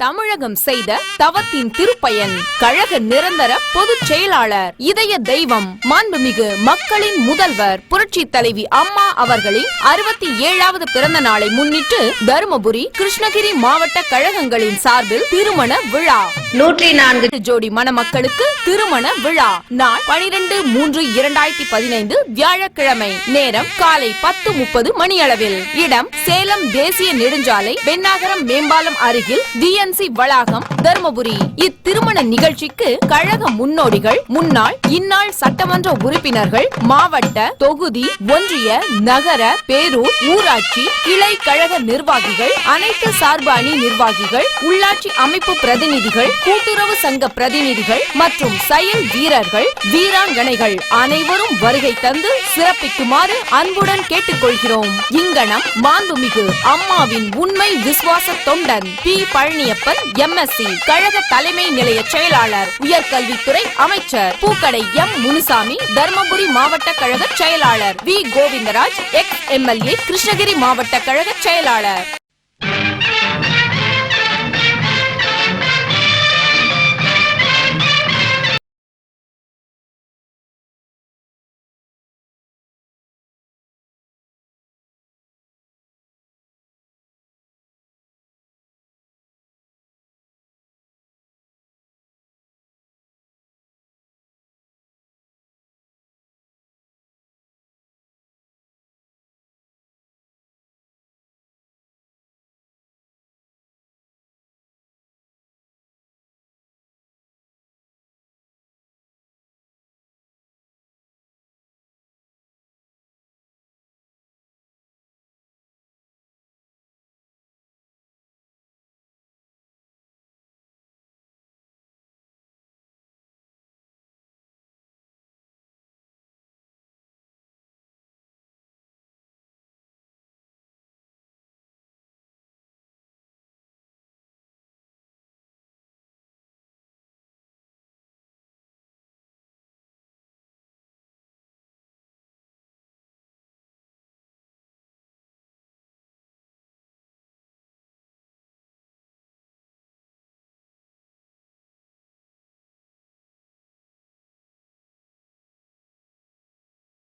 தமிழகம் செய்த தவத்தின் திருப்பயன் கழக நிரந்தர பொதுச் செயலாளர் இதய தெய்வம் மாண்புமிகு மக்களின் முதல்வர் புரட்சி தலைவி அம்மா அவர்களின் அறுபத்தி ஏழாவது பிறந்த நாளை முன்னிட்டு தருமபுரி கிருஷ்ணகிரி மாவட்ட கழகங்களின் சார்பில் திருமண விழா. நூற்றி நான்கு ஜோடி மணமக்களுக்கு திருமண விழா. நாள் பனிரெண்டு மூன்று இரண்டாயிரத்தி பதினைந்து வியாழக்கிழமை. நேரம் காலை பத்து முப்பது மணியளவில். இடம் சேலம் தேசிய நெடுஞ்சாலை பெண்ணாகரம் மேம்பாலம் அருகில் டிஎன்சி வளாகம் தருமபுரி. இத்திருமண நிகழ்ச்சிக்கு கழக முன்னோடிகள் முன்னாள் இந்நாள் சட்டமன்ற உறுப்பினர்கள் மாவட்ட தொகுதி ஒன்றிய நகர பேரூர் ஊராட்சி கிளை கழக நிர்வாகிகள் அனைத்து சார்பு அணி நிர்வாகிகள் உள்ளாட்சி அமைப்பு பிரதிநிதிகள் கூட்டுறவு சங்க பிரதிநிதிகள் மற்றும் செயல் வீரர்கள் வீராங்கனைகள் அனைவரும் வருகை தந்து சிறப்பிக்குமாறு அன்புடன் கேட்டுக்கொள்கிறோம். இங்கனம் மாண்புமிகு அம்மாவின் உண்மை விசுவாச தொண்டன் பி. பழனியப்பன் எம்எஸ்சி கழக தலைமை நிலைய செயலாளர் உயர்கல்வித்துறை அமைச்சர் பூக்கடை எம். முனுசாமி தர்மபுரி மாவட்ட கழக செயலாளர் V. Govindaraj ex. MLA Krishnagiri மாவட்ட கழக செயலாளர்.